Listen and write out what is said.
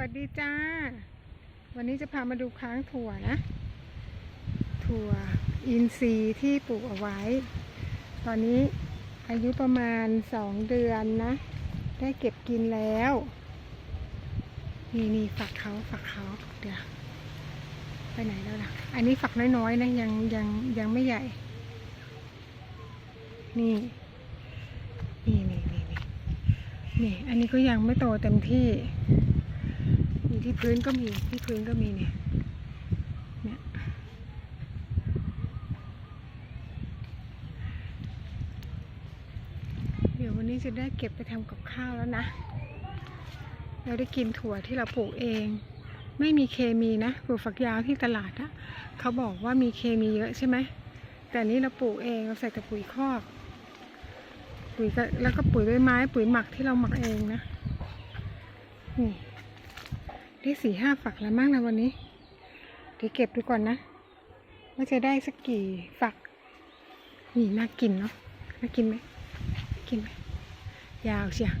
วัสดีจ้า วันนี้จะพามาดูค้างถั่วนะ ถั่วอินทรีย์ที่ปลูกเอาไว้ ตอนนี้อายุประมาณสองเดือนนะ ได้เก็บกินแล้ว นี่นี่ฝักเขาฝักเขาเดี๋ยวไปไหนแล้วล่ะ อันนี้ฝักน้อยๆนะยังยังยังไม่ใหญ่ นี่ นี่นี่นี่นี่ อันนี้ก็ยังไม่โตเต็มที่ ที่พื้นก็มีที่พื้นก็มีเนี่ยเนี่ยเดี๋ยววันนี้จะได้เก็บไปทำกับข้าวแล้วนะ เราได้กินถั่วที่เราปลูกเอง ไม่มีเคมีนะปลูกฝักยาวที่ตลาดอะเขาบอกว่ามีเคมีเยอะใช่ไหมแต่นี้เราปลูกเองเราใส่แต่ปุ๋ยคอกปุ๋ยแล้วก็ปุ๋ยใบไม้ ปุ๋ยหมักที่เราหมักเองนะนี่ ได้สี่ห้าฝักแล้วมั้งนะวันนี้เดี๋ยวเก็บดูก่อนนะว่าจะได้สักกี่ฝัก นี่น่ากินเนาะน่ากินไหมกินไหมยาวเชียว